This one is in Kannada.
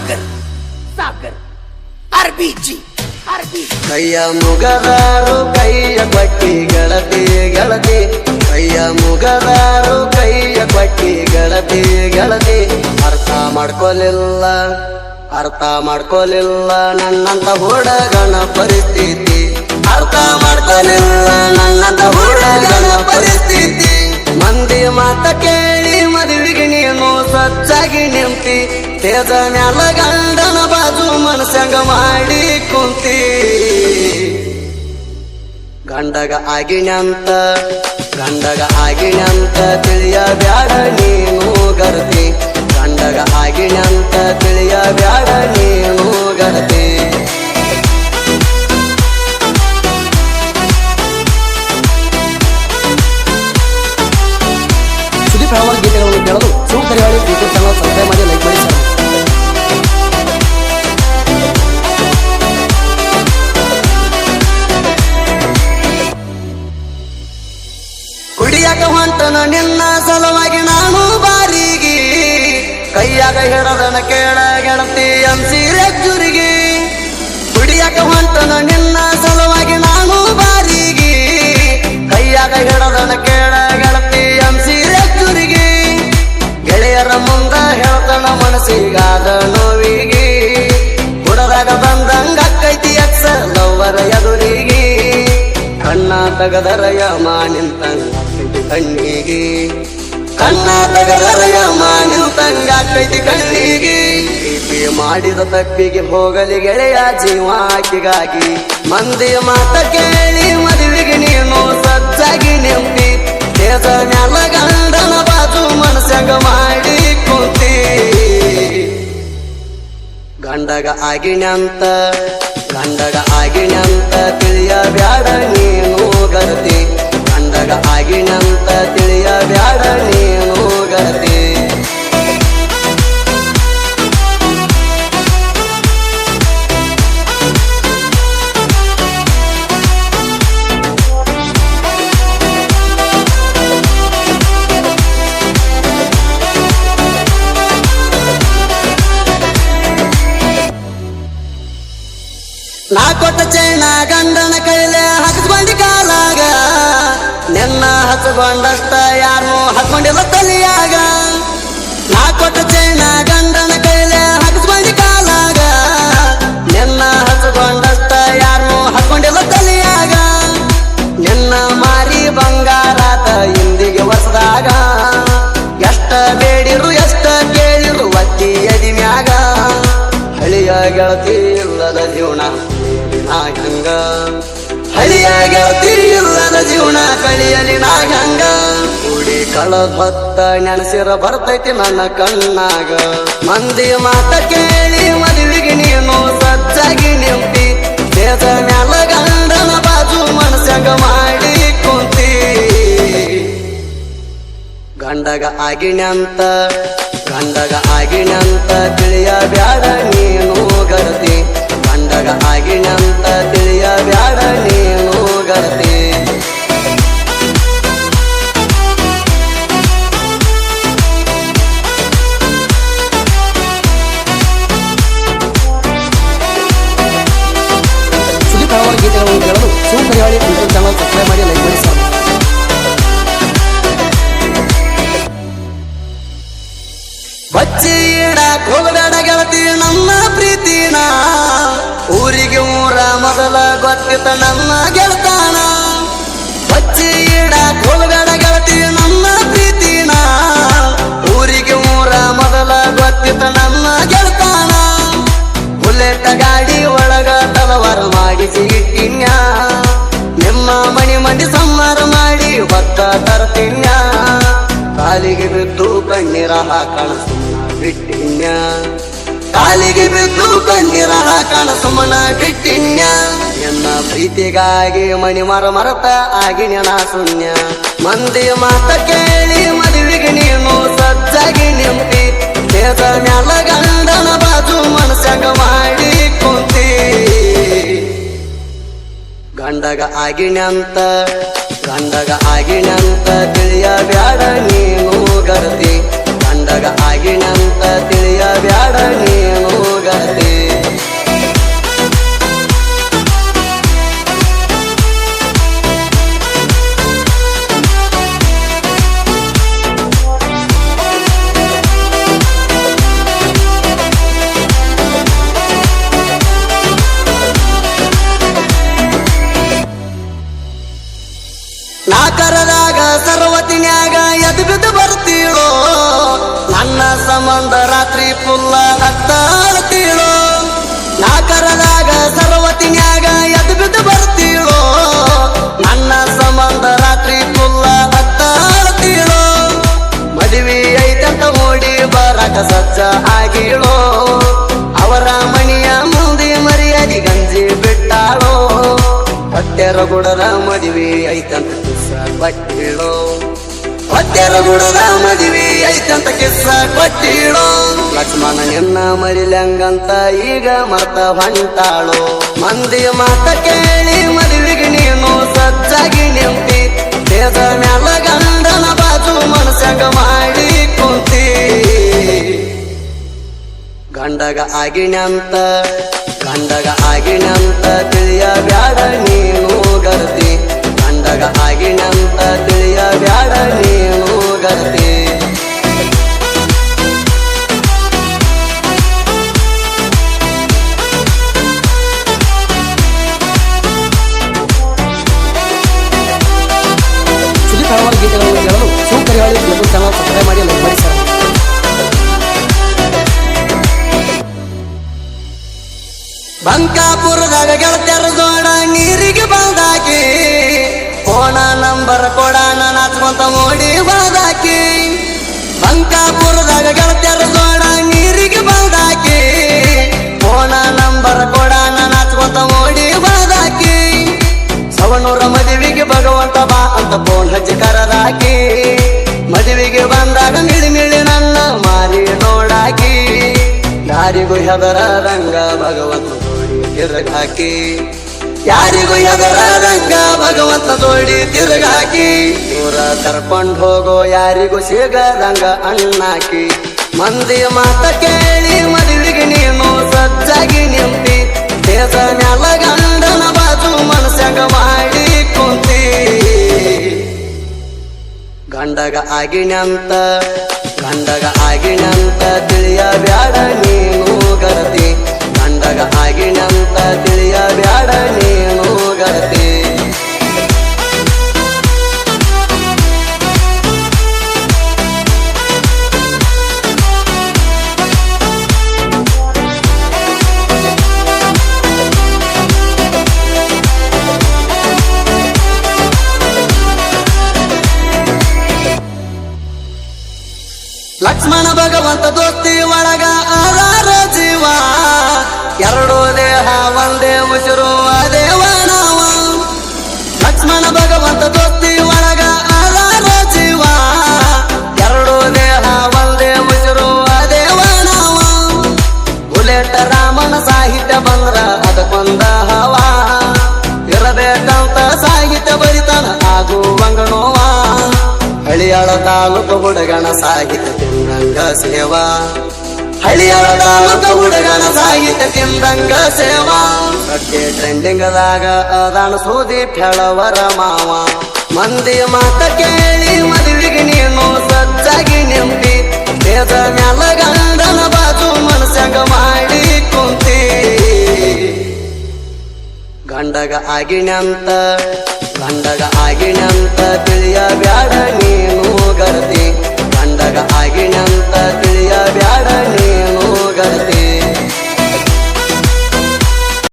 ಸಾಗರ್ ಸಾಗರ್. ಅರ್ಬಿಜಿ ಅರ್ಬಿ ಕೈಯ ಮುಗದಾರು, ಕೈಯ ಪಟ್ಟಿ ಗಳತಿ ಗಳತಿ. ಕೈಯ ಮುಗದಾರು, ಕೈಯ ಪಟ್ಟಿ ಗಳತಿ ಗಳತಿ. ಅರ್ಥ ಮಾಡ್ಕೊಲಿಲ್ಲ ಅರ್ಥ ಮಾಡ್ಕೊಲಿಲ್ಲ ನನ್ನಂತ ಹುಡುಗನ ಪರಿಸ್ಥಿತಿ. ಅರ್ಥ ಮಾಡ್ಕೊಲಿಲ್ಲ ನನ್ನಂತ ಹುಡುಗನ ಪರಿಸ್ಥಿತಿ. ಮಂದಿ ಮಾತ ಕೇಳಿ ಮದುವೆಗೆ ಸಚ್ಚಾಗಿ ನಿಂತಿ, ತೇಜ ಮ್ಯಾಲ ಗಂಡನ ಬಾಜು ಮನಸಂಗ ಮಾಡಿ ಕುಂತಿ. ಗಂಡಗ ಆಗಿಣ್ಯಂತ ಗಂಡಗ ಆಗಿಣ್ಯಂತ ತಿಳಿಯ ಬ್ಯಾಡ ನೀನು ಗರ್ತಿ. ಗಂಡಗ ಆಗಿಣ್ಯಂತ ತಿಳಿಯ ಬ್ಯಾಡ ನೀನು ಗರ್ತಿ. ಸುದೀಪ್ ರಾವಣ ಗೀತೆಗಳನ್ನು ಹೊಂಟನ ನಿನ್ನ ಸಲುವಾಗಿ ನಾನು ಬಾರಿಗೆ. ಕೈಯಾಗ ಹಿಡದನ ಕೇಳ ಗೆಳತಿ ಅಂಸೀರೆ ಜುರಿಗೆ ಕುಡಿಯಕ ಹೊಂಟನ ನಿನ್ನ ಸಲುವಾಗಿ ನಾನು ಬಾರಿಗೆ. ಕೈಯಾಗ ಹಿಡದನ ಕೇಳ ಗೆಳತಿ ಗೆಳೆಯರ ಮುಂದ ಹೇಳ್ತನ ಮನಸ್ಸಿಗಾದ ನೋವಿಗೆ. ಕುಡದಾಗ ಬಂದಂಗ ಕೈತಿ ಅಕ್ಸ ಲವ್ವರ ಎದುರಿಗೆ. ಕಣ್ಣ ತಗದರಯ ಮಾನಿಂತಂಗ ಕಣ್ಣಿಗೆ. ಕಣ್ಣ ತಗದರಯ ಮಾನಿಂತಂಗ ಕೈತಿ ಕಣ್ಣಿಗೆ. ಮಾಡಿದ ತಪ್ಪಿಗೆ ಹೋಗಲಿ ಗೆಳೆಯ ಜೀವಾಕಿಗಾಗಿ ಮಂದಿ ಮಾತ ಕೇಳಿ ಮದುವೆಗೆ ನೀನು ಸಜ್ಜಾಗಿ ನಿಂತಿ ದೇಶ ಮ್ಯಾಲ ಗಂಡನ ಬಾಜು ಮನಸ್ಸಂಗ ಮಾಡಿ ಕೂತಿ ಗಂಡಗ ಆಗಿಣ್ಯಂತ ಗಂಡಗ ಆಗಿಣ್ಯಂತ ತಿಳಿಯ ಬ್ಯಾಡ ನೀನು ಗಂಡಗ ಆಗಿಣ್ಯಂತ ತಿಳಿಯ ಬ್ಯಾಡ ನೀನು ನಿನ್ನ ಯಾರು ಹಾಕೊಂಡಿಲ್ಲ ತಲಿಯಾಗ ಹೊತ್ತ ನೆನಸಿರ ಬರ್ತೈತಿ ನನ್ನ ಕಣ್ಣಾಗ. ಮಂದಿ ಮಾತ ಕೇಳಿ ಮದುವೆಗೆ ನೀನು ಸಜ್ಜಾಗಿ ನಿಂತಿ. ದೇಶ ಮ್ಯಾಲ ಗಂಡನ ಬಾಜು ಮನಸ್ಸಂಗ ಮಾಡಿ ಕುಂತಿ. ಗಂಡಗ ಆಗಿಣ್ಯಂತ ಗಂಡಗ ಆಗಿಣ್ಯಂತ ತಿಳಿಯ ಚಾನಲ್ ಸಬ್ಸ್ಕ್ರೈಬ್ ಮಾಡಿ ಲೈಕ್ ಮಾಡಿ ಸರ್ ಊರಿಗೆ ಊರ ಮೊದಲ ಗೊತ್ತಿತ ನನ್ನ ಗೆಳತಾನ. ಬಚ್ಚಿ ಇಡಾಕ್ ಹೋಗಬೇಡ ಗೆಳತಿ ನನ್ನ ಪ್ರೀತಿನ. ಊರಿಗೆ ಊರ ಮೊದಲ ಗೊತ್ತಿತ ನನ್ನ ಗೆಳತಾನ. ಬುಲೆಟ್ ಗಾಡಿ ಒಳಗ ತಲವಾರು ಮಾಡಿಸಿ ಇಟ್ಟಿನ್ಯ. ಮಣಿ ಮಂದಿ ಸಂಹಾರ ಮಾಡಿ ಭತ್ತ ತರ್ತಿನ್ಯ ಕಾಲಿಗೆ ಬಿದ್ದು ಕಣ್ಣೀರ ಹಾಕಣ ಸುಮ್ಮನ ಬಿಟ್ಟಿನ್ಯ ಕಾಲಿಗೆ ಬಿದ್ದು ಕಣ್ಣೀರ ಹಾಕಣ ಸುಮ್ಮನ ಬಿಟ್ಟಿನ್ಯ ಎನ್ನ ಪ್ರೀತಿಗಾಗಿ ಮಣಿ ಮರ ಮರತ ಆಗಿನ ನಾ ಶೂನ್ಯ. ಮಂದಿ ಮಾತ ಕೇಳಿ ಮದುವೆಗೆ ನೀನು ಸಜ್ಜಾಗಿ ನಿಂತಿ. ಮ್ಯಾಲ ಗಂಡನ ಬಾಜು ಮನಸ್ಸಾಗ ಮಾಡಿ ಗಂಡಗ ಆಗಿಣ್ಯಂತ ಗಂಡಗ ಆಗಿಣ್ಯಂತ ತಿಳಿಯ ಬ್ಯಾಡ ನೀನು ಗರ್ತಿ. ಸರ್ವತಿನ್ಯಾಗ ಎದ್ ಬಿದ್ದು ಬರ್ತೀಳೋ ನನ್ನ ಸಂಬಂಧ ರಾತ್ರಿ ಪುಲ್ಲ ಹತ್ತಾಳ್ತೀಳೋ ನಾ ಕರದಾಗ ಸರ್ವತಿನ್ಯಾಗ ಎದ್ ಬಿದ್ದು ಬರ್ತೀಳೋ ನನ್ನ ಸಂಬಂಧ ರಾತ್ರಿ ಪುಲ್ಲ ಹತ್ತಾಳ್ತೀಳೋ ಮದುವೆ ಐತಂತ ಓಡಿ ಬರಕ ಸಜ್ಜ ಹೊಟ್ಟೆರ ಗುಡರ ಮದುವೆ ಐತಂತ ಕಿಸ್ಸ ಕೊಟ್ಟಿಳೋ ಹೊಟ್ಟೆರ ಗುಡರ ಮದುವೆ ಐತಂತ ಕಿಸ್ಸ ಕೊಟ್ಟಿಳೋ ಲಕ್ಷ್ಮಣ ಎನ್ನ ಮರಿಲಂಗಂತ ಈಗ ಮರ್ತ ಹೊಂಟಾಳೋ. ಮಂದಿ ಮಾತ ಕೇಳಿ ಮದುವೆಗೆ ನೀನು ಸಜ್ಜಾಗಿ ನಿಂತಿ. ದೇದ ಮ್ಯಾಲ ಗಂಡನ ಬಾಜು ಮನಸ್ಸಂಗ ಮಾಡಿ ಕುಂತಿ. ಗಂಡಗ ಆಗಿನಂತ ಗಂಡಗ ಆಗಿನಂತ ತಿಳಿಯ ಬ್ಯಾಡ ಗಂಡಗ ಆಗಿನಂತ ತಿಳಿಯ ಬ್ಯಾಡ ನೀನು ಗತಿ. ಗೀತೆಗಳನ್ನು ಕೇಳಲು ಸೂಕರಿಯಾಳಿ ಯೂಟ್ಯೂಬ್ ಚಾನಲ್ ಸಬ್ಸ್ಕ್ರೈಬ್ ಮಾಡಿ ಲೈಕ್ ಬಂಕಾಪುರದಾಗ ಗೆಳತ್ಯರ ಜೋಡ ನೀರಿಗೆ ಬಂದಾಕಿ. ಫೋನ ನಂಬರ್ ನಾನು ನಾಚ್ಕೊಂತ ಮೋಡಿ ಬಾದಾಕಿ. ಬಂಕಾಪುರದಾಗ ಗೆಳತ್ಯರ ಜೋಡ ನೀರಿಗೆ ಬಾದಾಕಿ. ಹೋಣ ನಂಬರ್ ನಾನು ನಾಚ್ಕೊಂತ ಮೋಡಿ ಬಾದಾಕಿ. ಸವಣೂರ ಮದುವೆಗೆ ಭಗವಂತ ಬಾ ಅಂತ ಫೋನ್ ಹಚ್ಚಿ ಕರದಾಕಿ. ಮದುವೆಗೆ ಬಂದಾಗ ಮಿಳಿ ಮಿಳಿ ನನ್ನ ಮಾರಿ ನೋಡಾಕಿ. ಯಾರಿಗೂ ಹೆದರ ರಂಗ ಭಗವಂತ ನೋಡಿ ತಿರುಗಾಕಿ ಯಾರಿಗೂ ಎದುರಾದಂಗ ಭಗವಂತ ನೋಡಿ ತಿರುಗಾಕಿ. ದೂರ ಕರ್ಕೊಂಡ್ ಹೋಗೋ ಯಾರಿಗೂ ಸಿಗದಂಗ ಅಣ್ಣಾಕಿ. ಮಂದಿ ಮಾತ ಕೇಳಿ ಮದುವೆಗೆ ನೀನು ಸಜ್ಜಾಗಿ ನಿಂತಿ. ದೇಶ ಗಂಡನ ಬಾಜು ಮನಸ್ಸಂಗ ಮಾಡಿ ಕುಂತಿ. ಗಂಡಗ ಆಗಿನಂತ ಗಂಡಗ ಆಗಿನಂತ ತಿಳಿಯ ಬ್ಯಾಡ ನೀನು ಗರತಿ. ಗಂಡಗ ಆಗಿನಂತ ತಿಳಿಯ ಬ್ಯಾಡ ನೀನು ಲಕ್ಷ್ಮಣ ಭಗವಂತ ದೋಸ್ತಿ ಒಳಗ ಆಧಾರ ತಾಲೂಕು ಹುಡುಗನ ಸಾಹಿತ್ಯ ತಿಂದಂಗ ಸೇವಾ. ಹಳ್ಳಿಯ ತಾಲೂಕು ಹುಡುಗನ ಸಾಹಿತ್ಯ ತಿಂದಂಗ ಸೇವಾ. ಸದ್ಯ ಟ್ರೆಂಡಿಂಗದಾಗ ಅದಾನ ಸೂದಿ ಫೆಳವರ ಮಾವ. ಮಂದಿ ಮಾತ ಕೇಳಿ ಮದುವೆಗೆ ನೀನು ಸಜ್ಜಾಗಿ ನಿಂತಿ. ಬೇದ ಮ್ಯಾಲ ಗಂಡನ ಬಾಜು ಮನಸ್ಸಂಗ ಮಾಡಿ ಕುಂತಿ. ಗಂಡಗ ಕಂಡಗ ಆಗಿನಂತ ತಿಳಿಯಬ್ಯಾಡ ನೀನು ಗರತಿ. ಕಂಡಗ ಆಗಿನಂತ ತಿಳಿಯಬ್ಯಾಡ ನೀನು ಗರತಿ.